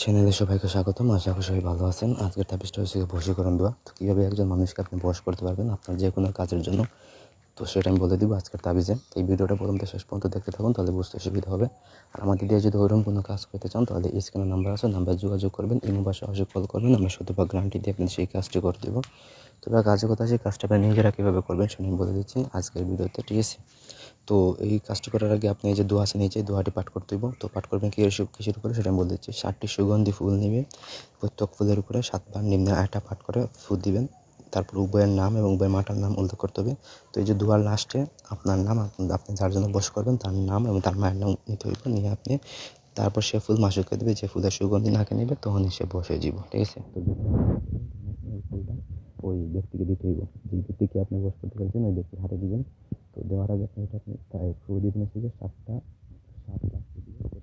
চ্যানেলে সবাইকে স্বাগতম। আশা করি সবাই ভালো আছেন। আজকের তাবিজটা হচ্ছে বশীকরণ দোয়া তো কীভাবে একজন মানুষকে আপনি বশ করতে পারবেন আপনার যে কোনো কাজের জন্য? তো সেটা আমি বলে দিব আজকের তাবিজে এই ভিডিওটা প্রথম থেকে শেষ পর্যন্ত দেখতে থাকুন, তাহলে বুঝতে সুবিধা হবে। আর আমাদের দিয়ে যদি ওরকম কোনো কাজ করতে চান, তাহলে স্ক্রিনে নাম্বার আছে নাম্বার যোগাযোগ করবেন ইমো বা সহযোগ কল করবেন, আমরা শতভাগ গ্যারান্টি দিয়ে আপনি সেই কাজটি করে দেবো। তবে কাজের কথা, সেই কাজটা আপনি নিজেরা কীভাবে করবেন সেটা আমি বলে দিচ্ছি আজকের ভিডিওতে, ঠিক আছে? তো এই কাজটি করার আগে আপনি এই যে দোয়া আছে নিচে, দোয়াটি পাঠ করতে হইব। তো পাঠ করবেন কি কিসের উপরে? সেটা আমি বলে দিচ্ছি। ষাটটি সুগন্ধি ফুল নেবে। প্রত্যেক ফুলের উপরে সাতবার নিম্নে একটা পাঠ করে ফুল দিবেন। তারপর উভয়ের নাম এবং উভয়ের মাটার নাম উল্লেখ করতে হবে। তো এই যে দুয়ার লাস্টে আপনার নাম, আপনি যার জন্য বস করবেন তার নাম এবং তার মায়ের নাম নিতে হইব। নিয়ে আপনি তারপর সে ফুল মাসুকে দেবে। যে ফুলের সুগন্ধি নাকে নেবে, তখনই সে বসে যাব ঠিক আছে? তো ওই ব্যক্তিকে দিতে হইব। যে ব্যক্তিকে আপনি বস করতে পারছেন, ওই ব্যক্তির হাতে দিবেন। তো দেওয়ার আগে আপনি এটা আপনি দিবেন হচ্ছে যে সাতটা সাত ফুল দিবেন।